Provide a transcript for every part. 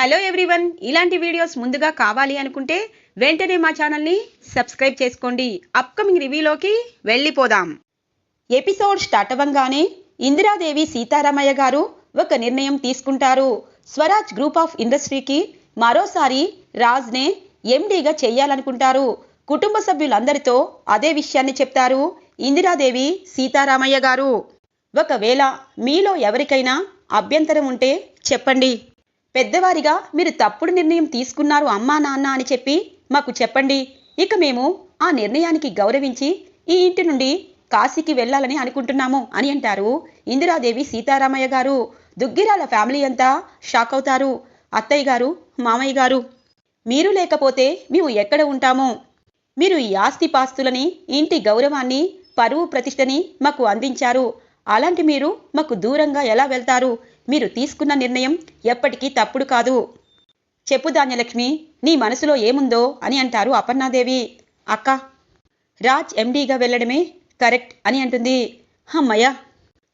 Hello everyone. ఇలాంటి videos ముందుగా కావాలి అనుకుంటే వెంటనే మా ఛానల్ని సబ్స్క్రైబ్ చేసుకోండి. అప్కమింగ్ రివ్యూలోకి వెళ్ళిపోదాం. ఎపిసోడ్ స్టార్ట్ అవ్వంగానే ఇందిరాదేవి సీతారామయ్య గారు ఒక నిర్ణయం తీసుకుంటారు. స్వరాజ్ గ్రూప్ ఆఫ్ ఇండస్ట్రీకి మరోసారి రాజ్నే ఎండీగా చేయాలనుకుంటారు. కుటుంబ సభ్యులందరితో అదే విషయాన్ని చెప్తారు ఇందిరాదేవి సీతారామయ్య గారు. ఒకవేళ మీలో ఎవరికైనా అభ్యంతరం ఉంటే చెప్పండి. పెద్దవారిగా మీరు తప్పుడు నిర్ణయం తీసుకున్నారు అమ్మా నాన్న అని చెప్పి మాకు చెప్పండి. ఇక మేము ఆ నిర్ణయానికి గౌరవించి ఈ ఇంటి నుండి కాశీకి వెళ్ళాలని అనుకుంటున్నాము అని అంటారు. ఇందిరాదేవి సీతారామయ్య గారు. దుగ్గిరాల ఫ్యామిలీ అంతా షాక్ అవుతారు. అత్తయ్య గారు మామయ్య గారు మీరు లేకపోతే మేము ఎక్కడ ఉంటాము? మీరు ఈ ఆస్తి పాస్తులని ఇంటి గౌరవాన్ని పరువు ప్రతిష్టని మాకు అందించారు. అలాంటి మీరు మాకు దూరంగా ఎలా వెళ్తారు? మీరు తీసుకున్న నిర్ణయం ఎప్పటికీ తప్పుడు కాదు. చెప్పు ధాన్యలక్ష్మి నీ మనసులో ఏముందో అని అంటారు అపర్ణాదేవి. అక్క రాజ్ ఎండీగా వెళ్ళడమే కరెక్ట్ అని అంటుంది. అమ్మయ్య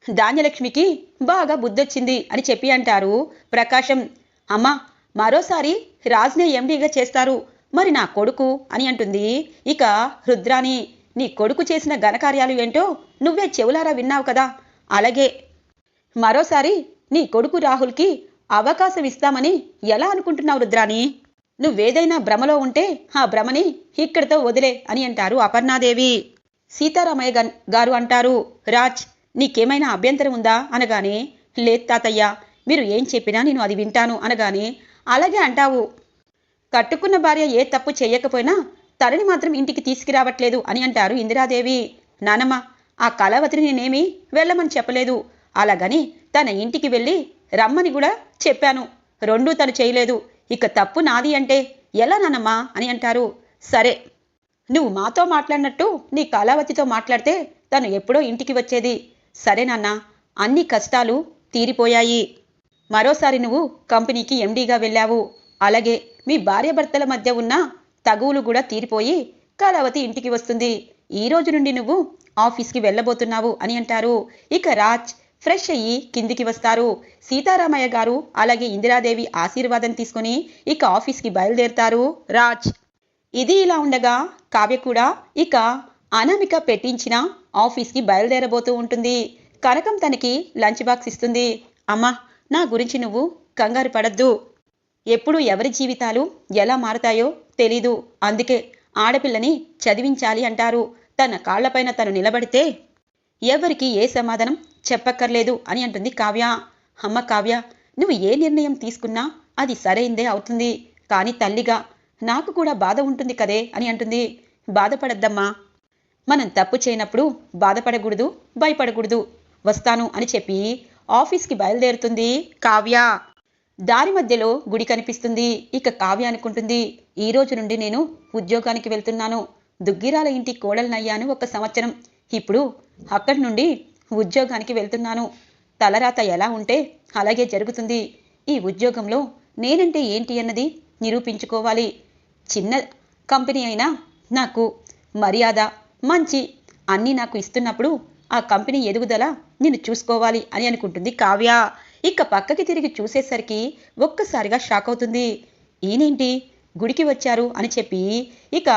ధాన్యలక్ష్మికి బాగా బుద్ధొచ్చింది అని చెప్పి అంటారు ప్రకాశం. అమ్మా మరోసారి రాజ్నే ఎండీగా చేస్తారు. మరి నా కొడుకు అని అంటుంది. ఇక రుద్రాని నీ కొడుకు చేసిన ఘనకార్యాలు ఏంటో నువ్వే చెవులారా విన్నావు కదా. అలాగే మరోసారి నీ కొడుకు రాహుల్కి అవకాశం ఇస్తామని ఎలా అనుకుంటున్నావు రుద్రాని నువ్వేదైనా భ్రమలో ఉంటే ఆ భ్రమని ఇక్కడితో వదిలే అని అంటారు అపర్ణాదేవి. సీతారామయ్య గారు అంటారు రాజ్ నీకేమైనా అభ్యంతరం ఉందా? అనగానే లేదు తాతయ్య మీరు ఏం చెప్పినా నేను అది వింటాను అనగానే అలాగే అంటావు. కట్టుకున్న భార్య ఏ తప్పు చేయకపోయినా తనని మాత్రం ఇంటికి తీసుకురావట్లేదు అని అంటారు ఇందిరాదేవి. నానమ్మ ఆ కళావతిని నేనేమి వెళ్ళమని చెప్పలేదు. అలాగని తన ఇంటికి వెళ్ళి రమ్మని కూడా చెప్పాను. రెండూ తను చేయలేదు. ఇక తప్పు నాది అంటే ఎలా నానమ్మా అని అంటారు. సరే నువ్వు మాతో మాట్లాడినట్టు నీ కళావతితో మాట్లాడితే తను ఎప్పుడో ఇంటికి వచ్చేది. సరే నాన్న అన్ని కష్టాలు తీరిపోయాయి. మరోసారి నువ్వు కంపెనీకి ఎండీగా వెళ్ళావు. అలాగే మీ భార్యాభర్తల మధ్య ఉన్న తగువులు కూడా తీరిపోయి కళావతి ఇంటికి వస్తుంది. ఈ రోజు నుండి నువ్వు ఆఫీస్కి వెళ్ళబోతున్నావు అని అంటారు. ఇక రాజ్ ఫ్రెష్ అయ్యి కిందికి వస్తారు. సీతారామయ్య గారు అలాగే ఇందిరాదేవి ఆశీర్వాదం తీసుకొని ఇక ఆఫీస్కి బయలుదేరుతారు రాజ్. ఇది ఇలా ఉండగా కావ్య కూడా ఇక అనామిక పెట్టించిన ఆఫీస్కి బయలుదేరబోతూ ఉంటుంది. కనకం తనకి లంచ్ బాక్స్ ఇస్తుంది. అమ్మా నా గురించి నువ్వు కంగారు పడద్దు. ఎప్పుడు ఎవరి జీవితాలు ఎలా మారతాయో తెలీదు. అందుకే ఆడపిల్లని చదివించాలి అంటారు. తన కాళ్ళపైన తను నిలబడితే ఎవరికి ఏ సమాధానం చెప్పక్కర్లేదు అని అంటుంది కావ్య. అమ్మ కావ్య నువ్వు ఏ నిర్ణయం తీసుకున్నా అది సరైందే అవుతుంది. కానీ తల్లిగా నాకు కూడా బాధ ఉంటుంది కదే అని అంటుంది. బాధపడద్దమ్మా. మనం తప్పు చేయనప్పుడు బాధపడకూడదు భయపడకూడదు. వస్తాను అని చెప్పి ఆఫీస్కి బయలుదేరుతుంది కావ్య. దారి మధ్యలో గుడి కనిపిస్తుంది. ఇక కావ్య అనుకుంటుంది ఈ రోజు నుండి నేను ఉద్యోగానికి వెళ్తున్నాను. దుగ్గిరాల ఇంటి కోడలనయ్యాను ఒక సంవత్సరం. ఇప్పుడు అక్కడి నుండి ఉద్యోగానికి వెళ్తున్నాను. తలరాత ఎలా ఉంటే అలాగే జరుగుతుంది. ఈ ఉద్యోగంలో నేనంటే ఏంటి అన్నది నిరూపించుకోవాలి. చిన్న కంపెనీ అయినా నాకు మర్యాద మంచి అన్నీ నాకు ఇస్తున్నప్పుడు ఆ కంపెనీ ఎదుగుదల నేను చూసుకోవాలి అని అనుకుంటుంది కావ్య. ఇక పక్కకి తిరిగి చూసేసరికి ఒక్కసారిగా షాక్ అవుతుంది. ఈయనేంటి? గుడికి వచ్చారు అని చెప్పి ఇక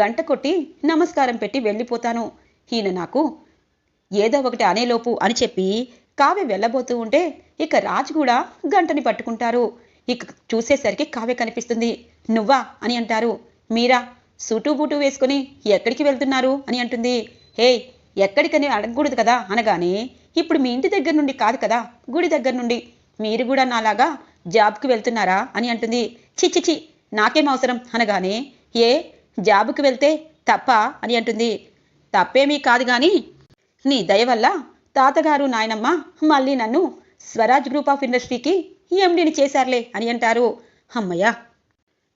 గంట కొట్టి నమస్కారం పెట్టి వెళ్ళిపోతాను. ఈయన నాకు ఏదో ఒకటి అనేలోపు అని చెప్పి కావ్య వెళ్ళబోతూ ఉంటే ఇక రాజు కూడా గంటని పట్టుకుంటారు. ఇక చూసేసరికి కావ్య కనిపిస్తుంది. నువ్వా? అని అంటారు. మీరా? సూటు బూటు వేసుకుని ఎక్కడికి వెళ్తున్నారు? అని అంటుంది. హే ఎక్కడికని అడగకూడదు కదా? అనగానే ఇప్పుడు మీ ఇంటి దగ్గర నుండి కాదు కదా గుడి దగ్గర నుండి. మీరు కూడా నాలాగా జాబ్కి వెళ్తున్నారా? అని అంటుంది. చిచ్చిచి నాకేం అవసరం? అనగానే ఏ జాబుకి వెళ్తే తప్ప? అని అంటుంది. తప్పేమీ కాదు కానీ నీ దయ వల్ల తాతగారు నాయనమ్మ మళ్ళీ నన్ను స్వరాజ్ గ్రూప్ ఆఫ్ ఇండస్ట్రీకి ఎండిని చేశారులే అని అంటారు. అమ్మయ్యా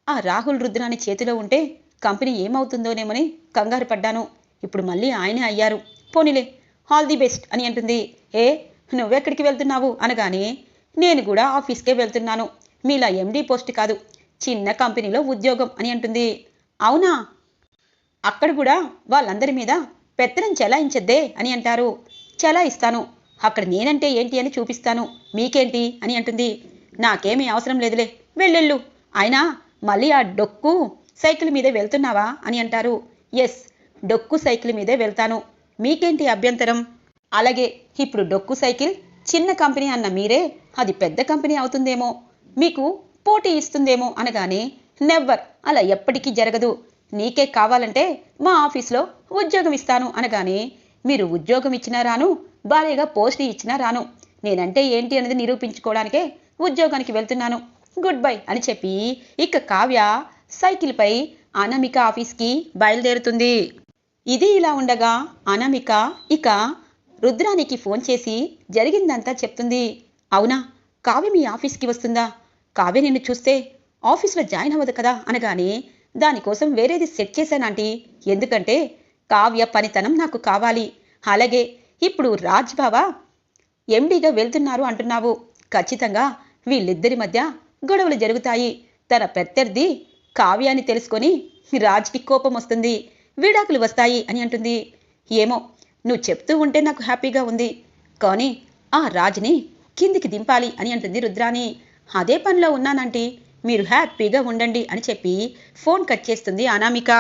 ఆ రాహుల్ రుద్రాని చేతిలో ఉంటే కంపెనీ ఏమవుతుందోనేమని కంగారు పడ్డాను. ఇప్పుడు మళ్ళీ ఆయనే అయ్యారు. పోనీలే ఆల్ ది బెస్ట్ అని అంటుంది. ఏ నువ్వెక్కడికి వెళ్తున్నావు అనగానే నేను కూడా ఆఫీస్కే వెళ్తున్నాను. మీలా ఎండీ పోస్ట్ కాదు చిన్న కంపెనీలో ఉద్యోగం అని అంటుంది. అవునా? అక్కడ కూడా వాళ్ళందరి మీద పెత్తనం చెలాయించద్దే అని అంటారు. చెలాయిస్తాను. అక్కడ నేనంటే ఏంటి అని చూపిస్తాను. మీకేంటి అని అంటుంది. నాకేమీ అవసరం లేదులే. వెళ్ళెళ్ళు. అయినా మళ్ళీ ఆ డొక్కు సైకిల్ మీదే వెళ్తున్నావా అని అంటారు. ఎస్ డొక్కు సైకిల్ మీదే వెళ్తాను. మీకేంటి అభ్యంతరం? అలాగే ఇప్పుడు డొక్కు సైకిల్ చిన్న కంపెనీ అన్న మీరే అది పెద్ద కంపెనీ అవుతుందేమో. మీకు పోటీ ఇస్తుందేమో అనగానే నెవ్వర్ అలా ఎప్పటికీ జరగదు. నీకే కావాలంటే మా ఆఫీస్లో ఉద్యోగం ఇస్తాను అనగానే మీరు ఉద్యోగం ఇచ్చినా రాను భారీగా పోస్ట్ ఇచ్చినా రాను. నేనంటే ఏంటి అనేది నిరూపించుకోవడానికే ఉద్యోగానికి వెళ్తున్నాను. గుడ్ బై అని చెప్పి ఇక కావ్య సైకిల్పై అనామిక ఆఫీస్కి బయలుదేరుతుంది. ఇది ఇలా ఉండగా అనామిక ఇక రుద్రానికి ఫోన్ చేసి జరిగిందంతా చెప్తుంది. అవునా? కావ్య మీ ఆఫీస్కి వస్తుందా? కావ్య నిన్ను చూస్తే ఆఫీస్లో జాయిన్ అవ్వదు కదా అనగానే దానికోసం వేరేది సెట్ చేశానంటీ ఎందుకంటే కావ్య పనితనం నాకు కావాలి. అలాగే ఇప్పుడు రాజ్ బావా ఎండీగా వెళ్తున్నారు అంటున్నావు. ఖచ్చితంగా వీళ్ళిద్దరి మధ్య గొడవలు జరుగుతాయి. తన ప్రత్యర్థి కావ్యాన్ని తెలుసుకొని రాజ్కి కోపం వస్తుంది. విడాకులు వస్తాయి అని అంటుంది. ఏమో నువ్వు చెప్తూ ఉంటే నాకు హ్యాపీగా ఉంది. కానీ ఆ రాజ్ని కిందికి దింపాలి అని అంటుంది రుద్రాని అదే పనిలో ఉన్నానంటీ మీరు హ్యాపీగా ఉండండి అని చెప్పి ఫోన్ కట్ చేస్తుంది అనామిక.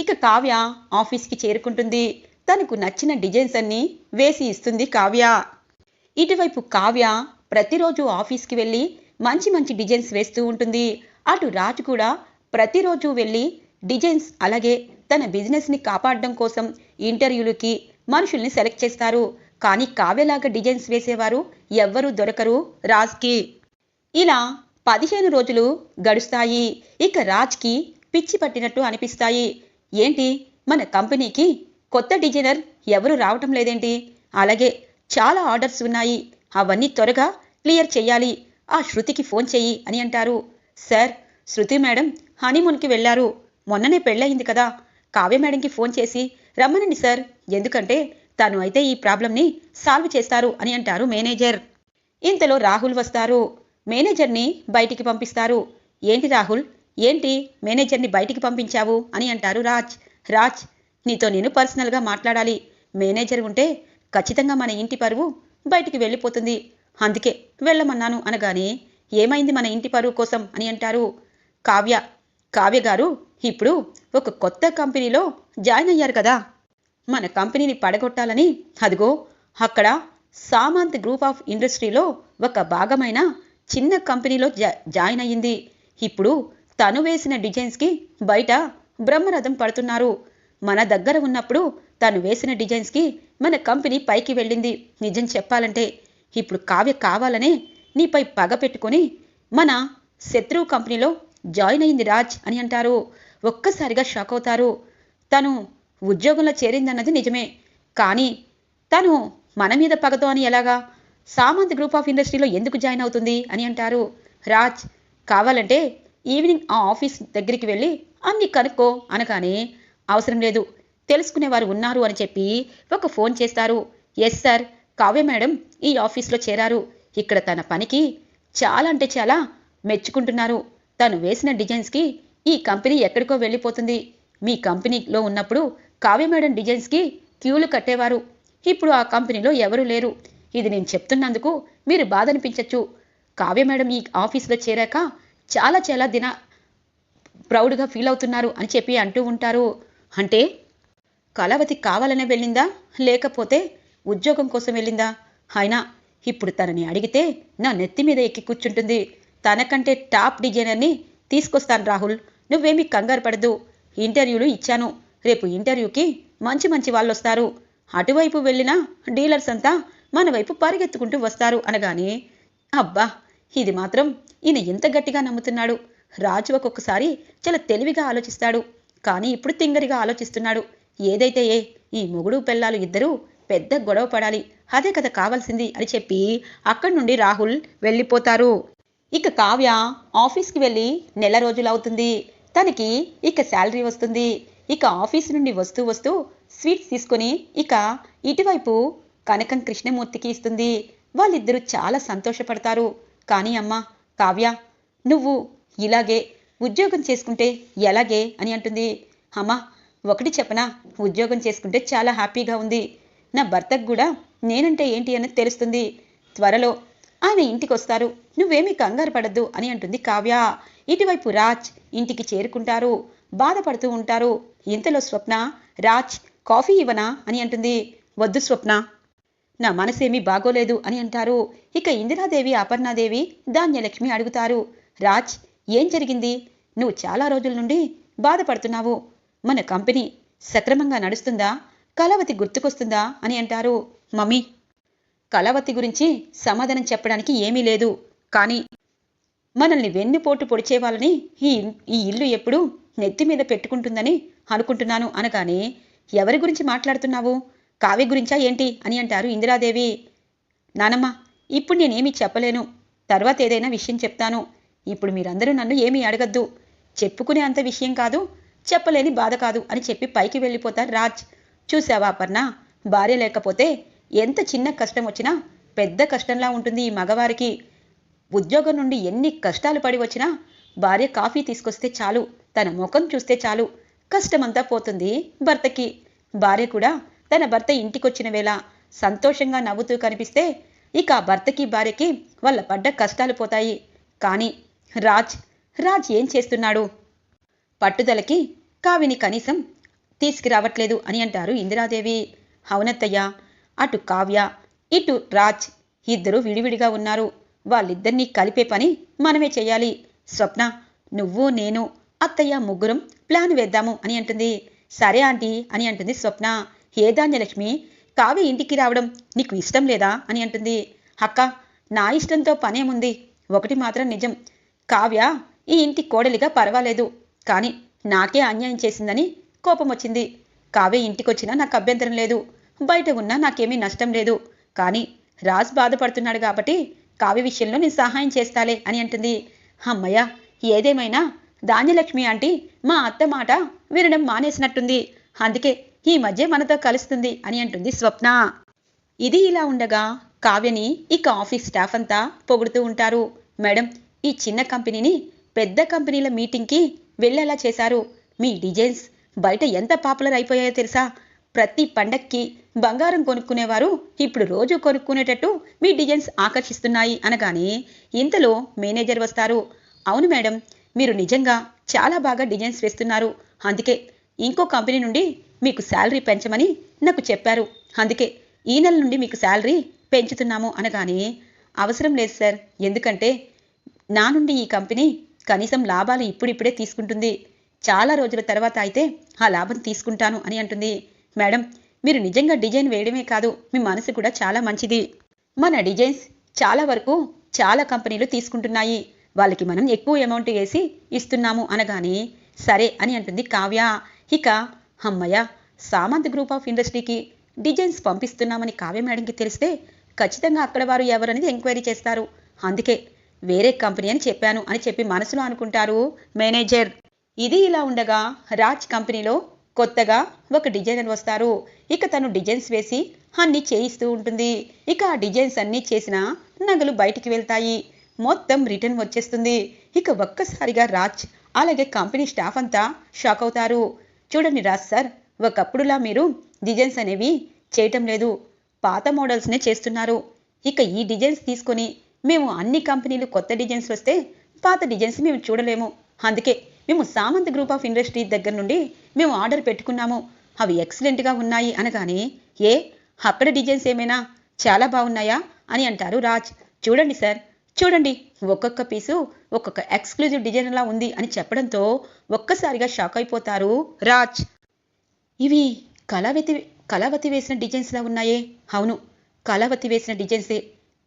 ఇక కావ్య ఆఫీస్కి చేరుకుంటుంది. తనకు నచ్చిన డిజైన్స్ అన్నీ వేసి ఇస్తుంది కావ్య. ఇటువైపు కావ్య ప్రతిరోజు ఆఫీస్కి వెళ్ళి మంచి మంచి డిజైన్స్ వేస్తూ ఉంటుంది. అటు రాజు కూడా ప్రతిరోజు వెళ్ళి డిజైన్స్ అలాగే తన బిజినెస్ని కాపాడడం కోసం ఇంటర్వ్యూలకి మనుషుల్ని సెలెక్ట్ చేస్తారు. కానీ కావ్యలాగా డిజైన్స్ వేసేవారు ఎవ్వరూ దొరకరు రాజ్కి. ఇలా పదిహేను రోజులు గడుస్తాయి. ఇక రాజ్కి పిచ్చి పట్టినట్టు అనిపిస్తాయి. ఏంటి? మన కంపెనీకి కొత్త డిజైనర్ ఎవరు రావటం లేదేంటి? అలాగే చాలా ఆర్డర్స్ ఉన్నాయి. అవన్నీ త్వరగా క్లియర్ చెయ్యాలి. ఆ శృతికి ఫోన్ చెయ్యి అని అంటారు. సార్ శృతి మేడం హనీమూన్కి వెళ్ళారు. మొన్ననే పెళ్ళయింది కదా. కావ్య మేడంకి ఫోన్ చేసి రమ్మనండి సార్. ఎందుకంటే తను అయితే ఈ ప్రాబ్లంని సాల్వ్ చేస్తారు అని అంటారు మేనేజర్. ఇంతలో రాహుల్ వస్తారు. మేనేజర్ని బయటికి పంపిస్తారు. ఏంటి రాహుల్? ఏంటి మేనేజర్ని బయటికి పంపించావు? అని అంటారు రాజ్. రాజ్ నీతో నేను పర్సనల్గా మాట్లాడాలి. మేనేజర్ ఉంటే ఖచ్చితంగా మన ఇంటి పరువు బయటికి వెళ్ళిపోతుంది. అందుకే వెళ్ళమన్నాను అనగానే ఏమైంది మన ఇంటి పరువు కోసం అని అంటారు కావ్య. కావ్య గారు ఇప్పుడు ఒక కొత్త కంపెనీలో జాయిన్ అయ్యారు కదా. మన కంపెనీని పడగొట్టాలని అదిగో అక్కడ సామంత్ గ్రూప్ ఆఫ్ ఇండస్ట్రీలో ఒక భాగమైన చిన్న కంపెనీలో జా జాయిన్ అయ్యింది. ఇప్పుడు తను వేసిన డిజైన్స్కి బయట బ్రహ్మరథం పడుతున్నారు. మన దగ్గర ఉన్నప్పుడు తను వేసిన డిజైన్స్కి మన కంపెనీ పైకి వెళ్ళింది. నిజం చెప్పాలంటే ఇప్పుడు కావ్య కావాలనే నీపై పగ పెట్టుకొని మన శత్రువు కంపెనీలో జాయిన్ అయింది రాజ్ అని అంటారు. ఒక్కసారిగా షాక్ అవుతారు. తను ఉద్యోగంలో చేరిందన్నది నిజమే. కానీ తను మన మీద పగతో అని ఎలాగా? సామంత్ గ్రూప్ ఆఫ్ ఇండస్ట్రీలో ఎందుకు జాయిన్ అవుతుంది అని అంటారు. రాజ్ కావాలంటే ఈవినింగ్ ఆ ఆఫీస్ దగ్గరికి వెళ్ళి అన్ని కనుక్కో అనగానే అవసరం లేదు తెలుసుకునేవారు ఉన్నారు అని చెప్పి ఒక ఫోన్ చేస్తారు. ఎస్ సార్ కావ్య మేడం ఈ ఆఫీస్లో చేరారు. ఇక్కడ తన పనికి చాలా అంటే చాలా మెచ్చుకుంటున్నారు. తను వేసిన డిజైన్స్కి ఈ కంపెనీ ఎక్కడికో వెళ్ళిపోతుంది. మీ కంపెనీలో ఉన్నప్పుడు కావ్య మేడం డిజైన్స్కి క్యూలు కట్టేవారు. ఇప్పుడు ఆ కంపెనీలో ఎవరూ లేరు. ఇది నేను చెప్తున్నందుకు మీరు బాధ అనిపించచ్చు కావ్య మేడం ఈ ఆఫీస్లో చేరాక చాలా చాలా దిన ప్రౌడ్గా ఫీల్ అవుతున్నారు అని చెప్పి అంటూ ఉంటారు. అంటే కళావతి కావాలనే వెళ్ళిందా? లేకపోతే ఉద్యోగం కోసం వెళ్ళిందా? అయినా ఇప్పుడు తనని అడిగితే నా నెత్తి మీద ఎక్కి కూర్చుంటుంది. తనకంటే టాప్ డిజైనర్ని తీసుకొస్తాను రాహుల్. నువ్వేమీ కంగారు పడదు. ఇంటర్వ్యూలు ఇచ్చాను. రేపు ఇంటర్వ్యూకి మంచి మంచి వాళ్ళు వస్తారు అటువైపు వెళ్ళిన డీలర్స్ అంతా మన వైపు పరిగెత్తుకుంటూ వస్తారు అనగానే అబ్బా ఇది మాత్రం ఈయన ఎంత గట్టిగా నమ్ముతున్నాడు. రాజు ఒక్కొక్కసారి చాలా తెలివిగా ఆలోచిస్తాడు. కానీ ఇప్పుడు తింగరిగా ఆలోచిస్తున్నాడు. ఏదైతే ఏ ఈ మొగుడు పెళ్ళాలు ఇద్దరూ పెద్ద గొడవ పడాలి. అదే కదా కావాల్సింది అని చెప్పి అక్కడి నుండి రాహుల్ వెళ్ళిపోతారు. ఇక కావ్య ఆఫీస్కి వెళ్ళి నెల రోజులు అవుతుంది. తనకి ఇక శాలరీ వస్తుంది. ఇక ఆఫీస్ నుండి వస్తూ వస్తూ స్వీట్స్ తీసుకొని ఇక ఇటువైపు కనకం కృష్ణమూర్తికి ఇస్తుంది. వాళ్ళిద్దరూ చాలా సంతోషపడతారు. కానీ అమ్మా కావ్య నువ్వు ఇలాగే ఉద్యోగం చేసుకుంటే ఎలాగే అని అంటుంది. అమ్మా ఒకటి చెప్పనా ఉద్యోగం చేసుకుంటే చాలా హ్యాపీగా ఉంది. నా భర్తకు కూడా నేనంటే ఏంటి అని తెలుస్తుంది. త్వరలో ఆయన ఇంటికి వస్తారు. నువ్వేమీ కంగారు పడద్దు అని అంటుంది కావ్య. ఇటువైపు రాజ్ ఇంటికి చేరుకుంటారు. బాధపడుతూ ఉంటారు. ఇంతలో స్వప్న రాజ్ కాఫీ ఇవ్వనా అని అంటుంది. వద్దు స్వప్న నా మనసేమీ బాగోలేదు అని అంటారు. ఇక ఇందిరాదేవి అపర్ణాదేవి ధాన్యలక్ష్మి అడుగుతారు. రాజ్ ఏం జరిగింది? నువ్వు చాలా రోజుల నుండి బాధపడుతున్నావు. మన కంపెనీ సక్రమంగా నడుస్తుందా? కళావతి గుర్తుకొస్తుందా? అని అంటారు. మమ్మీ కళావతి గురించి సమాధానం చెప్పడానికి ఏమీ లేదు. కానీ మనల్ని వెన్నుపోటు పొడిచే వాళ్ళని ఈ ఈ ఇల్లు ఎప్పుడు నెత్తి మీద పెట్టుకుంటుందని అనుకుంటున్నాను అనగానే ఎవరి గురించి మాట్లాడుతున్నావు? కావ్య గురించా ఏంటి అని అంటారు ఇందిరాదేవి. నానమ్మ ఇప్పుడు నేనేమి చెప్పలేను. తర్వాత ఏదైనా విషయం చెప్తాను. ఇప్పుడు మీరందరూ నన్ను ఏమీ అడగద్దు. చెప్పుకునే అంత విషయం కాదు చెప్పలేని బాధ కాదు అని చెప్పి పైకి వెళ్ళిపోతారు రాజ్. చూసావా అపర్ణ? భార్య లేకపోతే ఎంత చిన్న కష్టం వచ్చినా పెద్ద కష్టంలా ఉంటుంది ఈ మగవారికి. ఉద్యోగం నుండి ఎన్ని కష్టాలు పడి వచ్చినా భార్య కాఫీ తీసుకొస్తే చాలు తన ముఖం చూస్తే చాలు. కష్టమంతా పోతుంది భర్తకి. భార్య కూడా తన భర్త ఇంటికొచ్చిన వేళ సంతోషంగా నవ్వుతూ కనిపిస్తే ఇక ఆ భర్తకి భార్యకి వాళ్ళ పడ్డ కష్టాలు పోతాయి. కానీ రాజ్ రాజ్ ఏం చేస్తున్నాడు? పట్టుదలకి కావిని కనీసం తీసుకురావట్లేదు అని అంటారు ఇందిరాదేవి. అవునత్తయ్య అటు కావ్య ఇటు రాజ్ ఇద్దరు విడివిడిగా ఉన్నారు. వాళ్ళిద్దరినీ కలిపే పని మనమే చేయాలి. స్వప్న నువ్వు నేను అత్తయ్య ముగ్గురం ప్లాన్ వేద్దాము అని అంటుంది. సరే ఆంటీ అని అంటుంది స్వప్న. ఏ ధాన్యలక్ష్మి కావ్య ఇంటికి రావడం నీకు ఇష్టం లేదా? అని అంటుంది. అక్క నా ఇష్టంతో పనేముంది ఒకటి మాత్రం నిజం. కావ్య ఈ ఇంటి కోడలిగా పర్వాలేదు కానీ నాకే అన్యాయం చేసిందని కోపం వచ్చింది. కావ్య ఇంటికొచ్చినా నాకు అభ్యంతరం లేదు. బయట ఉన్నా నాకేమీ నష్టం లేదు. కానీ రాజ్ బాధపడుతున్నాడు కాబట్టి కావ్య విషయంలో నేను సహాయం చేస్తాలే అని అంటుంది. అమ్మయ్య ఏదేమైనా ధాన్యలక్ష్మి ఆంటీ మా అత్త మాట వినడం మానేసినట్టుంది. అందుకే ఈ మధ్య మనతో కలుస్తుంది అని అంటుంది స్వప్న. ఇది ఇలా ఉండగా కావ్యని ఇక ఆఫీస్ స్టాఫ్ అంతా పొగుడుతూ ఉంటారు. మేడం ఈ చిన్న కంపెనీని పెద్ద కంపెనీల మీటింగ్కి వెళ్ళేలా చేశారు. మీ డిజైన్స్ బయట ఎంత పాపులర్ అయిపోయాయో తెలుసా? ప్రతి పండక్కి బంగారం కొనుక్కునేవారు ఇప్పుడు రోజు కొనుక్కునేటట్టు మీ డిజైన్స్ ఆకర్షిస్తున్నాయి అనగానే ఇంతలో మేనేజర్ వస్తారు. అవును మేడం మీరు నిజంగా చాలా బాగా డిజైన్స్ వేస్తున్నారు. అందుకే ఇంకో కంపెనీ నుండి మీకు శాలరీ పెంచమని నాకు చెప్పారు. అందుకే ఈ నెల నుండి మీకు శాలరీ పెంచుతున్నాము అనగానే అవసరం లేదు సార్. ఎందుకంటే నా నుండి ఈ కంపెనీ కనీసం లాభాలు ఇప్పుడిప్పుడే తీసుకుంటుంది. చాలా రోజుల తర్వాత అయితే ఆ లాభం తీసుకుంటాను అని అంటుంది. మేడం మీరు నిజంగా డిజైన్ వేయడమే కాదు మీ మనసు కూడా చాలా మంచిది. మన డిజైన్స్ చాలా వరకు చాలా కంపెనీలు తీసుకుంటున్నాయి. వాళ్ళకి మనం ఎక్కువ అమౌంట్ వేసి ఇస్తున్నాము అనగానే సరే అని అంటుంది కావ్య. ఇక అమ్మయ్య సామంత్ గ్రూప్ ఆఫ్ ఇండస్ట్రీకి డిజైన్స్ పంపిస్తున్నామని కావ్య మేడంకి తెలిస్తే ఖచ్చితంగా అక్కడ వారు ఎవరనేది ఎంక్వైరీ చేస్తారు. అందుకే వేరే కంపెనీ అని చెప్పాను అని చెప్పి మనసులో అనుకుంటారు మేనేజర్. ఇది ఇలా ఉండగా రాజ్ కంపెనీలో కొత్తగా ఒక డిజైనర్ వస్తారు. ఇక తను డిజైన్స్ వేసి అన్ని చేయిస్తూ ఉంటుంది. ఇక ఆ డిజైన్స్ అన్నీ చేసిన నగలు బయటికి వెళ్తాయి. మొత్తం రిటర్న్ వచ్చేస్తుంది. ఇక ఒక్కసారిగా రాజ్ అలాగే కంపెనీ స్టాఫ్ అంతా షాక్ అవుతారు. చూడండి రాజ్ సార్ ఒకప్పుడులా మీరు డిజైన్స్ అనేవి చేయటం లేదు. పాత మోడల్స్నే చేస్తున్నారు. ఇక ఈ డిజైన్స్ తీసుకొని మేము అన్ని కంపెనీలు కొత్త డిజైన్స్ వస్తే పాత డిజైన్స్ మేము చూడలేము. అందుకే మేము సామంత్ గ్రూప్ ఆఫ్ ఇండస్ట్రీ దగ్గర నుండి మేము ఆర్డర్ పెట్టుకున్నాము. అవి ఎక్సలెంట్గా ఉన్నాయి అనగానే ఏ అక్కడ డిజైన్స్ ఏమైనా చాలా బాగున్నాయా అని అంటారు రాజ్. చూడండి సార్ చూడండి ఒక్కొక్క పీసు ఒక్కొక్క ఎక్స్క్లూజివ్ డిజైన్ అలా ఉంది అని చెప్పడంతో ఒక్కసారిగా షాక్ అయిపోతారు రాజ్. ఇవి కళావతి కళావతి వేసిన డిజైన్స్లా ఉన్నాయే. అవును కళావతి వేసిన డిజైన్సే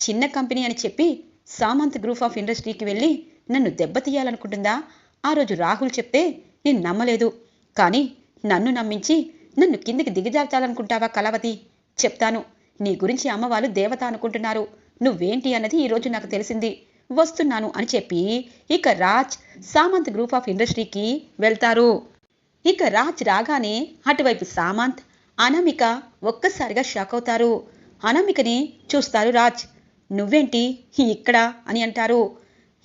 చిన్న కంపెనీ అని చెప్పి సామంత్ గ్రూప్ ఆఫ్ ఇండస్ట్రీకి వెళ్ళి నన్ను దెబ్బతీయాలనుకుంటుందా ఆ రోజు రాహుల్ చెప్తే నేను నమ్మలేదు. కానీ నన్ను నమ్మించి నన్ను కిందికి దిగజార్చాలనుకుంటావా కళావతి? చెప్తాను. నీ గురించి అమ్మవాళ్ళు దేవత అనుకుంటున్నారు. నువ్వేంటి అన్నది ఈరోజు నాకు తెలిసింది. వస్తున్నాను అని చెప్పి ఇక రాజ్ సామంత్ గ్రూప్ ఆఫ్ ఇండస్ట్రీకి వెళ్తారు. ఇక రాజ్ రాగానే అటువైపు సామంత్ అనామిక ఒక్కసారిగా షాక్ అవుతారు. అనామికని చూస్తారు రాజ్. నువ్వేంటి ఇక్కడ అని అంటారు.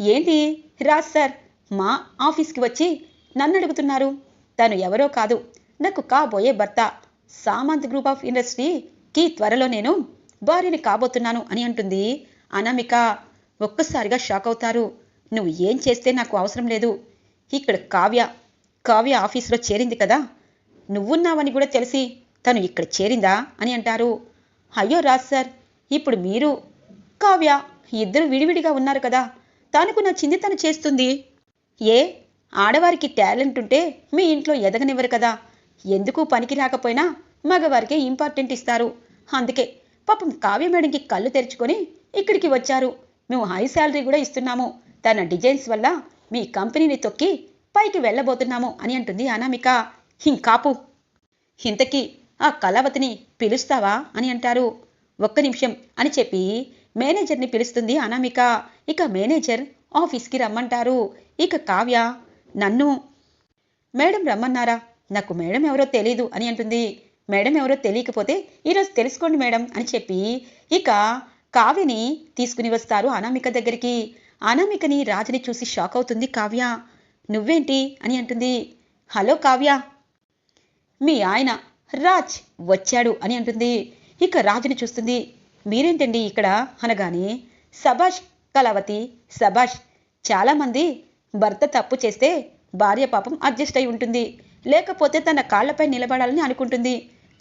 ఏంది రాజ్ సార్ మా ఆఫీస్కి వచ్చి నన్ను అడుగుతున్నారు. తను ఎవరో కాదు నాకు కాబోయే భర్త. సామంత్ గ్రూప్ ఆఫ్ ఇండస్ట్రీకి త్వరలో నేను భార్యని కాబోతున్నాను అని అంటుంది. అనామిక ఒక్కసారిగా షాక్ అవుతారు. నువ్వు ఏం చేస్తే నాకు అవసరం లేదు. ఇక్కడ కావ్య కావ్య ఆఫీస్లో చేరింది కదా. నువ్వున్నావని కూడా తెలిసి తను ఇక్కడ చేరిందా అని అంటారు. అయ్యో రాజ్ సార్ ఇప్పుడు మీరు కావ్య ఇద్దరు విడివిడిగా ఉన్నారు కదా. తనకు నచ్చింది తను చేస్తుంది. ఏ? ఆడవారికి టాలెంట్ ఉంటే మీ ఇంట్లో ఎదగనివ్వరు కదా. ఎందుకు పనికి రాకపోయినా మగవారికే ఇంపార్టెంట్ ఇస్తారు. అందుకే పాపం కావ్య మేడంకి కళ్ళు తెరుచుకొని ఇక్కడికి వచ్చారు. మేము హై శాలరీ కూడా ఇస్తున్నాము. తన డిజైన్స్ వల్ల మీ కంపెనీని తొక్కి పైకి వెళ్ళబోతున్నాము అని అంటుంది అనామిక. హింకాపు. ఇంతకీ ఆ కళావతిని పిలుస్తావా అని అంటారు. ఒక్క నిమిషం అని చెప్పి మేనేజర్ని పిలుస్తుంది అనామిక. ఇక మేనేజర్ ఆఫీస్కి రమ్మంటారు. ఇక కావ్య నన్ను. మేడం రమ్మన్నారా? నాకు మేడం ఎవరో తెలీదు అని అంటుంది. మేడం ఎవరో తెలియకపోతే ఈరోజు తెలుసుకోండి మేడం అని చెప్పి ఇక కావ్యని తీసుకుని వస్తారు అనామిక దగ్గరికి. అనామికని రాజుని చూసి షాక్ అవుతుంది కావ్య. నువ్వేంటి అని అంటుంది. హలో కావ్య. మీ ఆయన రాజ్ వచ్చాడు అని అంటుంది. ఇక రాజుని చూస్తుంది. మీరేంటండి ఇక్కడ అనగానే సభాష్ కళావతి సభాష్ చాలామంది భర్త తప్పు చేస్తే భార్య పాపం అడ్జస్ట్ అయి ఉంటుంది. లేకపోతే తన కాళ్ళపై నిలబడాలని అనుకుంటుంది.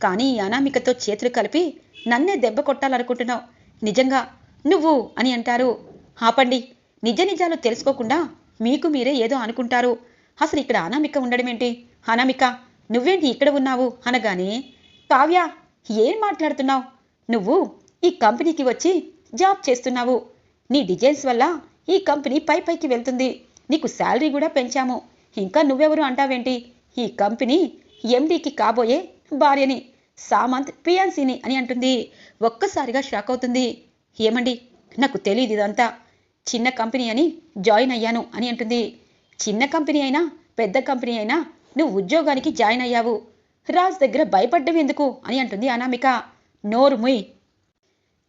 కానీ ఈ అనామికతో చేతులు కలిపి నన్నే దెబ్బ కొట్టాలనుకుంటున్నావు. నిజంగా నువ్వు అని అంటారు. ఆపండి. నిజ నిజాలు తెలుసుకోకుండా మీకు మీరే ఏదో అనుకుంటారు. అసలు ఇక్కడ అనామిక ఉండడమేంటి? అనామిక నువ్వేంటి ఇక్కడ ఉన్నావు అనగానే కావ్య ఏం మాట్లాడుతున్నావు? నువ్వు ఈ కంపెనీకి వచ్చి జాబ్ చేస్తున్నావు. నీ డిజైన్స్ వల్ల ఈ కంపెనీ పై పైకి వెళ్తుంది. నీకు శాలరీ కూడా పెంచాము. ఇంకా నువ్వెవరు అంటావేంటి? ఈ కంపెనీ ఎండీకి కాబోయే భార్యని. సామంత్ పియాన్సీని అని అంటుంది. ఒక్కసారిగా షాక్ అవుతుంది. ఏమండి? నాకు తెలియదు ఇదంతా. చిన్న కంపెనీ అని జాయిన్ అయ్యాను అని అంటుంది. చిన్న కంపెనీ అయినా పెద్ద కంపెనీ అయినా నువ్వు ఉద్యోగానికి జాయిన్ అయ్యావు. రాజ్ దగ్గర భయపడ్డం ఎందుకు? అని అంటుంది అనామిక. నోరు ముయ్.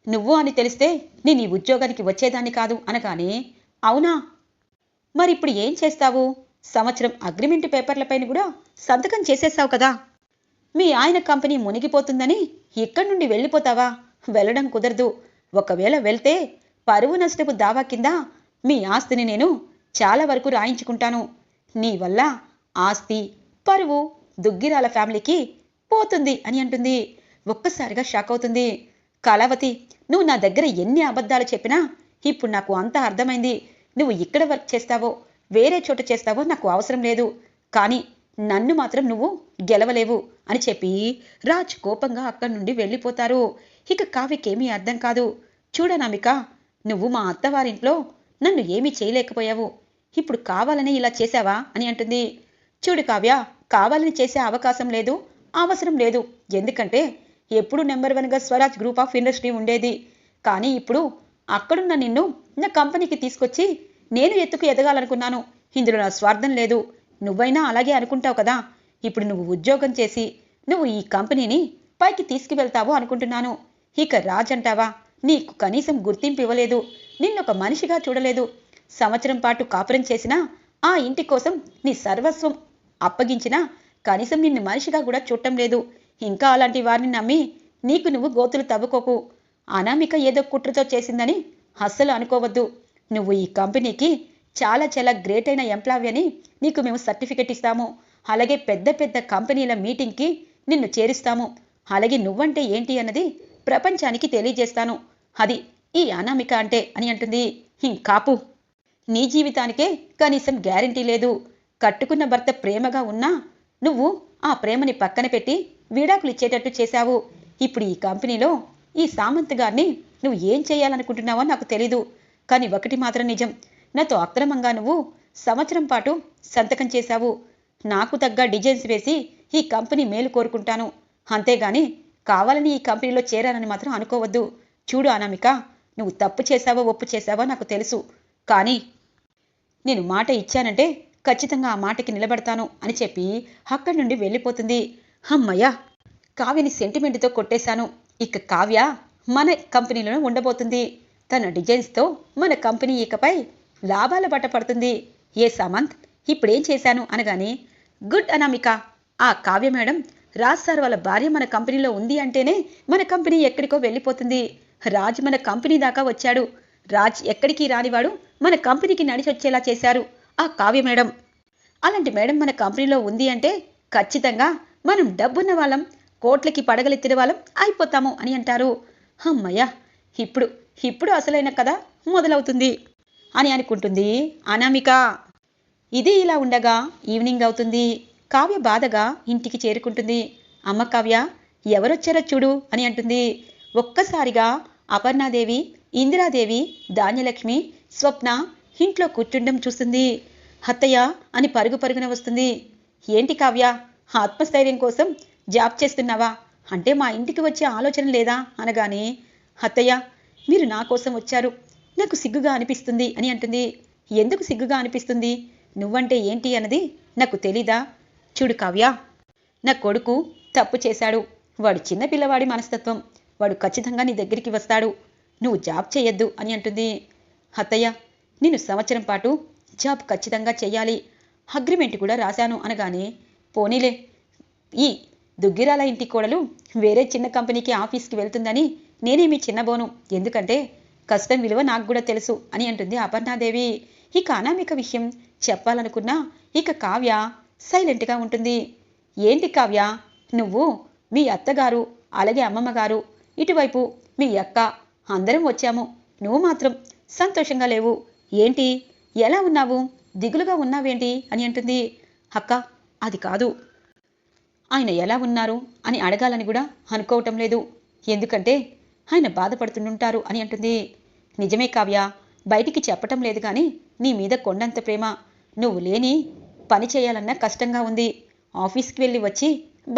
నువ్వు అని తెలిస్తే నేను ఈ ఉద్యోగానికి వచ్చేదాన్ని కాదు అనగానే అవునా? మరి ఇప్పుడు ఏం చేస్తావు? సంవత్సరం అగ్రిమెంట్ పేపర్లపైన కూడా సంతకం చేసేసావు కదా? మీ ఆయన కంపెనీ మునిగిపోతుందని ఇక్కడి నుండి వెళ్ళిపోతావా? వెళ్ళడం కుదరదు. ఒకవేళ వెళ్తే పరువు నష్టపు దావా కింద మీ ఆస్తిని నేను చాలా వరకు రాయించుకుంటాను. నీ వల్ల ఆస్తి పరువు దుగ్గిరాల ఫ్యామిలీకి పోతుంది అని అంటుంది. ఒక్కసారిగా షాక్ అవుతుంది. కళావతి నువ్వు నా దగ్గర ఎన్ని అబద్ధాలు చెప్పినా ఇప్పుడు నాకు అంతా అర్థమైంది. నువ్వు ఇక్కడ వర్క్ చేస్తావో వేరే చోట చేస్తావో నాకు అవసరం లేదు. కానీ నన్ను మాత్రం నువ్వు గెలవలేవు. అని చెప్పి రాజ్ కోపంగా అక్కడి నుండి వెళ్ళిపోతారు. ఇక కావ్యకేమీ అర్థం కాదు. చూడనామిక నువ్వు మా అత్తవారింట్లో నన్ను ఏమీ చేయలేకపోయావు. ఇప్పుడు కావాలని ఇలా చేశావా అని అంటుంది. చూడు కావ్య కావాలని చేసే అవకాశం లేదు అవసరం లేదు. ఎందుకంటే ఎప్పుడు నెంబర్ వన్గా స్వరాజ్ గ్రూప్ ఆఫ్ ఇండస్ట్రీ ఉండేది. కానీ ఇప్పుడు అక్కడున్న నిన్ను నా కంపెనీకి తీసుకొచ్చి నేను ఎత్తుకు ఎదగాలనుకున్నాను. ఇందులో నా స్వార్థం లేదు. నువ్వైనా అలాగే అనుకుంటావు కదా. ఇప్పుడు నువ్వు ఉద్యోగం చేసి నువ్వు ఈ కంపెనీని పైకి తీసుకువెళ్తావు అనుకుంటున్నాను. ఇక రాజంటావా నీకు కనీసం గుర్తింపు ఇవ్వలేదు. నిన్నొక మనిషిగా చూడలేదు. సంవత్సరం పాటు కాపురం చేసినా ఆ ఇంటి కోసం నీ సర్వస్వం అప్పగించినా కనీసం నిన్ను మనిషిగా కూడా చూడటం లేదు. ఇంకా అలాంటి వారిని నమ్మి నీకు నువ్వు గోతులు తవ్వుకోకు. అనామిక ఏదో కుట్రతో చేసిందని అస్సలు అనుకోవద్దు. నువ్వు ఈ కంపెనీకి చాలా చాలా గ్రేట్ అయిన ఎంప్లాయీ అని నీకు మేము సర్టిఫికెట్ ఇస్తాము. అలాగే పెద్ద పెద్ద కంపెనీల మీటింగ్కి నిన్ను చేరిస్తాము. అలాగే నువ్వంటే ఏంటి అన్నది ప్రపంచానికి తెలియజేస్తాను. అది ఈ అనామిక అంటే అని అంటుంది. కాపు. నీ జీవితానికే కనీసం గ్యారంటీ లేదు. కట్టుకున్న భర్త ప్రేమగా ఉన్నా నువ్వు ఆ ప్రేమని పక్కన పెట్టి విడాకులు ఇచ్చేటట్టు చేశావు. ఇప్పుడు ఈ కంపెనీలో ఈ సామంత్ గారిని నువ్వు ఏం చేయాలనుకుంటున్నావో నాకు తెలీదు. కానీ ఒకటి మాత్రం నిజం. నాతో అక్రమంగా నువ్వు సంవత్సరం పాటు సంతకం చేశావు. నాకు తగ్గ డిజైన్స్ వేసి ఈ కంపెనీ మేలు కోరుకుంటాను. అంతేగాని కావాలని ఈ కంపెనీలో చేరానని మాత్రం అనుకోవద్దు. చూడు అనామిక నువ్వు తప్పు చేశావో ఒప్పు చేశావో నాకు తెలుసు. కానీ నేను మాట ఇచ్చానంటే ఖచ్చితంగా ఆ మాటకి నిలబడతాను అని చెప్పి అక్కడి నుండి వెళ్ళిపోతుంది. అమ్మయ్యా కావ్యని సెంటిమెంట్తో కొట్టేశాను. ఇక కావ్య మన కంపెనీలోనే ఉండబోతుంది. తన డిజైన్స్తో మన కంపెనీ ఇకపై లాభాల బట్ట పడుతుంది. ఏ సామంత్ ఇప్పుడేం చేశాను అనగానే గుడ్ అనామిక ఆ కావ్య మేడం రాజ్ సార్ వాళ్ళ భార్య మన కంపెనీలో ఉంది అంటేనే మన కంపెనీ ఎక్కడికో వెళ్ళిపోతుంది. రాజ్ మన కంపెనీ దాకా వచ్చాడు. రాజ్ ఎక్కడికి రానివాడు మన కంపెనీకి నడిచొచ్చేలా చేశారు ఆ కావ్య మేడం. అలాంటి మేడం మన కంపెనీలో ఉంది అంటే ఖచ్చితంగా మనం డబ్బున్న వాళ్ళం కోట్లకి పడగలెత్తిన వాళ్ళం అయిపోతాము అని అంటారు. అమ్మయ్య ఇప్పుడు ఇప్పుడు అసలైన కథ మొదలవుతుంది అని అనుకుంటుంది అనామిక. ఇది ఇలా ఉండగా ఈవినింగ్ అవుతుంది. కావ్య బాధగా ఇంటికి చేరుకుంటుంది. అమ్మ కావ్య ఎవరొచ్చారో చూడు అని అంటుంది. ఒక్కసారిగా అపర్ణాదేవి ఇందిరాదేవి ధాన్యలక్ష్మి స్వప్న ఇంట్లో కూర్చుండడం చూస్తుంది. హత్తయ్య అని పరుగు పరుగున వస్తుంది. ఏంటి కావ్య ఆత్మస్థైర్యం కోసం జాబ్ చేస్తున్నావా? అంటే మా ఇంటికి వచ్చే ఆలోచన లేదా? అనగానే హత్తయ్య మీరు నా కోసం వచ్చారు. నాకు సిగ్గుగా అనిపిస్తుంది అని అంటుంది. ఎందుకు సిగ్గుగా అనిపిస్తుంది? నువ్వంటే ఏంటి అన్నది నాకు తెలీదా? చూడు కావ్య నా కొడుకు తప్పు చేశాడు. వాడు చిన్న పిల్లవాడి మనస్తత్వం. వాడు ఖచ్చితంగా నీ దగ్గరికి వస్తాడు. నువ్వు జాబ్ చేయొద్దు అని అంటుంది. అత్తయ్య నేను సంవత్సరం పాటు జాబ్ ఖచ్చితంగా చేయాలి. అగ్రిమెంట్ కూడా రాశాను అనగానే పోనీలే. ఈ దుగ్గిరాల ఇంటి కోడలు వేరే చిన్న కంపెనీకి ఆఫీస్కి వెళ్తుందని నేనేమి చిన్నబోను. ఎందుకంటే కష్టం విలువ నాకు కూడా తెలుసు అని అంటుంది అపర్ణాదేవి. ఇక అనామిక విషయం చెప్పాలనుకున్నా ఇక కావ్య సైలెంట్గా ఉంటుంది. ఏంటి కావ్య? నువ్వు మీ అత్తగారు అలాగే అమ్మమ్మగారు ఇటువైపు మీ అక్క అందరం వచ్చాము. నువ్వు మాత్రం సంతోషంగా లేవు. ఏంటి? ఎలా ఉన్నావు? దిగులుగా ఉన్నావేంటి? అని అంటుంది. అక్క అది కాదు. ఆయన ఎలా ఉన్నారు? అని అడగాలని కూడా అనుకోవటం లేదు. ఎందుకంటే ఆయన బాధపడుతుంటారు అని అంటుంది. నిజమే కావ్య బయటికి చెప్పటం లేదు కానీ నీ మీద కొండంత ప్రేమ. నువ్వు లేని పని చేయాలన్నా కష్టంగా ఉంది. ఆఫీస్కి వెళ్ళి వచ్చి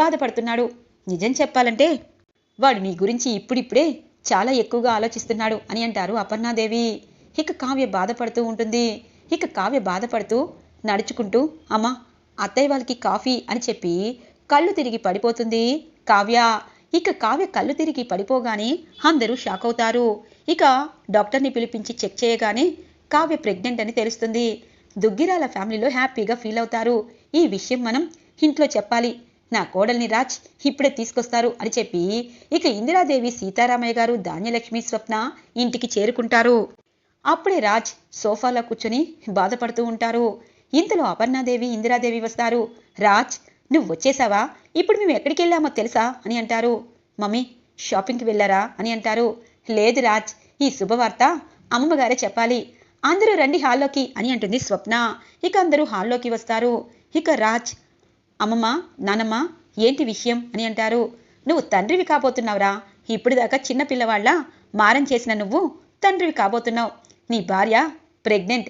బాధపడుతున్నాడు. నిజం చెప్పాలంటే వాడు నీ గురించి ఇప్పుడిప్పుడే చాలా ఎక్కువగా ఆలోచిస్తున్నాడు అని అంటారు అపర్ణాదేవి. ఇక కావ్య బాధపడుతూ ఉంటుంది. ఇక కావ్య బాధపడుతూ నడుచుకుంటూ అమ్మా అత్తయ్య వాళ్ళకి కాఫీ అని చెప్పి కళ్ళు తిరిగి పడిపోతుంది కావ్య. ఇక కావ్య కళ్ళు తిరిగి పడిపోగానే అందరూ షాక్ అవుతారు ఇక డాక్టర్ని పిలిపించి చెక్ చేయగానే కావ్య ప్రెగ్నెంట్ అని తెలుస్తుంది. దుగ్గిరాల ఫ్యామిలీలో హ్యాపీగా ఫీల్ అవుతారు. ఈ విషయం మనం ఇంట్లో చెప్పాలి. నా కోడల్ని రాజ్ ఇప్పుడే తీసుకొస్తారు అని చెప్పి ఇక ఇందిరాదేవి సీతారామయ్య గారు ధాన్యలక్ష్మి స్వప్న ఇంటికి చేరుకుంటారు. అప్పుడే రాజ్ సోఫాలో కూర్చొని బాధపడుతూ ఉంటారు. ఇంతలో అపర్ణాదేవి ఇందిరాదేవి వస్తారు. రాజ్ నువ్వు వచ్చేసావా? ఇప్పుడు మేము ఎక్కడికి వెళ్ళామో తెలుసా? అని అంటారు. మమ్మీ షాపింగ్కి వెళ్ళారా? అని అంటారు. లేదు రాజ్ ఈ శుభవార్త అమ్మమ్మగారే చెప్పాలి. అందరూ రండి హాల్లోకి అని అంటుంది స్వప్న. ఇక అందరూ హాల్లోకి వస్తారు. ఇక రాజ్ అమ్మమ్మ నానమ్మ ఏంటి విషయం అని అంటారు. నువ్వు తండ్రివి కాబోతున్నావురా. ఇప్పుడు దాకా చిన్న పిల్లవాళ్ళ మారం చేసిన నువ్వు తండ్రివి కాబోతున్నావు. నీ భార్య ప్రెగ్నెంట్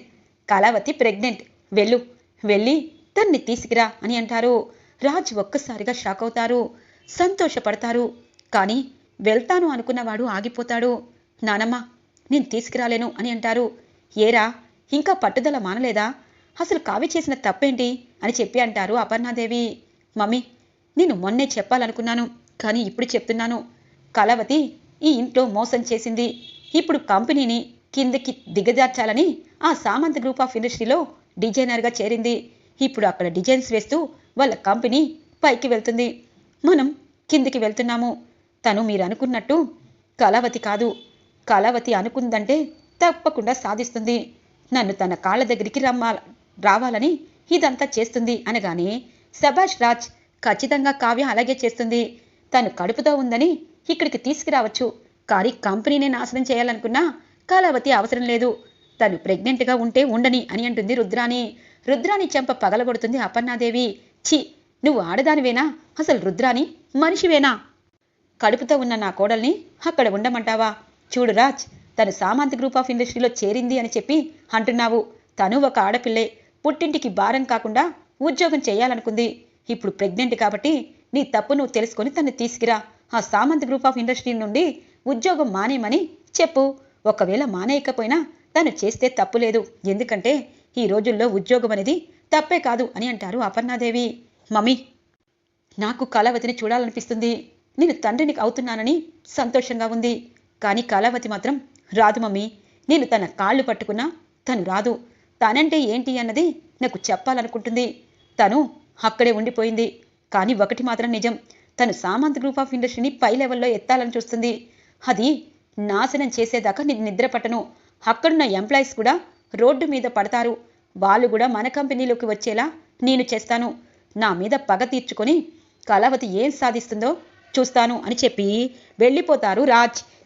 కళావతి ప్రెగ్నెంట్. వెళ్ళు వెళ్ళి తన్ని తీసుకురా అని అంటారు. రాజ్ ఒక్కసారిగా షాక్ అవుతారు. సంతోషపడతారు. కానీ వెళ్తాను అనుకున్నవాడు ఆగిపోతాడు. నానమ్మ నేను తీసుకురాలేను అని అంటారు. ఏరా ఇంకా పట్టుదల మానలేదా? అసలు కావి చేసిన తప్పేంటి? అని చెప్పి అంటారు అపర్ణాదేవి. మమ్మీ నేను మొన్నే చెప్పాలనుకున్నాను కానీ ఇప్పుడు చెప్తున్నాను. కళావతి ఈ ఇంట్లో మోసం చేసింది. ఇప్పుడు కంపెనీని కిందకి దిగజార్చాలని ఆ సామంత్ గ్రూప్ ఆఫ్ ఇండస్ట్రీలో డిజైనర్గా చేరింది. ఇప్పుడు అక్కడ డిజైన్స్ వేస్తూ వాళ్ళ కంపెనీ పైకి వెళ్తుంది. మనం కిందికి వెళ్తున్నాము. తను మీరు అనుకున్నట్టు కళావతి కాదు. కళావతి అనుకుందంటే తప్పకుండా సాధిస్తుంది. నన్ను తన కాళ్ళ దగ్గరికి రమ్మా రావాలని ఇదంతా చేస్తుంది అనగానే సభాష్ రాజ్ ఖచ్చితంగా కావ్య అలాగే చేస్తుంది. తను కడుపుతో ఉందని ఇక్కడికి తీసుకురావచ్చు. కానీ కంపెనీనే నాశనం చేయాలనుకున్నా కాలావతి అవసరం లేదు. తను ప్రెగ్నెంట్గా ఉంటే ఉండని అని అంటుంది రుద్రాని రుద్రాని చెంప పగలగొడుతుంది అపర్ణాదేవి. ఛీ! నువ్వు ఆడదానివేనా? అసలు రుద్రాని మనిషివేనా? కడుపుతో ఉన్న నా కోడల్ని అక్కడ ఉండమంటావా? చూడు రాజ్ తను సామంత్ గ్రూప్ ఆఫ్ ఇండస్ట్రీలో చేరింది అని చెప్పి అంటున్నావు. తను ఒక ఆడపిల్లే. పుట్టింటికి భారం కాకుండా ఉద్యోగం చేయాలనుకుంది. ఇప్పుడు ప్రెగ్నెంట్ కాబట్టి నీ తప్పు నువ్వు తెలుసుకొని తను తీసుకురా. ఆ సామంత్ గ్రూప్ ఆఫ్ ఇండస్ట్రీ నుండి ఉద్యోగం మానేయమని చెప్పు. ఒకవేళ మానేయకపోయినా తను చేస్తే తప్పు లేదు. ఎందుకంటే ఈ రోజుల్లో ఉద్యోగం అనేది తప్పే కాదు అని అంటారు అపర్ణాదేవి. మమ్మీ నాకు కళావతిని చూడాలనిపిస్తుంది. నేను తండ్రిని అవుతున్నానని సంతోషంగా ఉంది. కానీ కళావతి మాత్రం రాదు మమ్మీ నేను తన కాళ్ళు పట్టుకున్నా తను రాదు. తనంటే ఏంటి అన్నది నాకు చెప్పాలనుకుంటుంది. తను అక్కడే ఉండిపోయింది. కానీ ఒకటి మాత్రం నిజం తను సామంత్ గ్రూప్ ఆఫ్ ఇండస్ట్రీని పై లెవెల్లో ఎత్తాలని చూస్తుంది. అది నాశనం చేసేదాకా నేను నిద్ర పట్టను. అక్కడున్న ఎంప్లాయీస్ కూడా రోడ్డు మీద పడతారు. వాళ్ళు కూడా మన కంపెనీలోకి వచ్చేలా నేను చేస్తాను. నా మీద పగ తీర్చుకొని కళావతి ఏం సాధిస్తుందో చూస్తాను అని చెప్పి వెళ్ళిపోతారు రాజ్.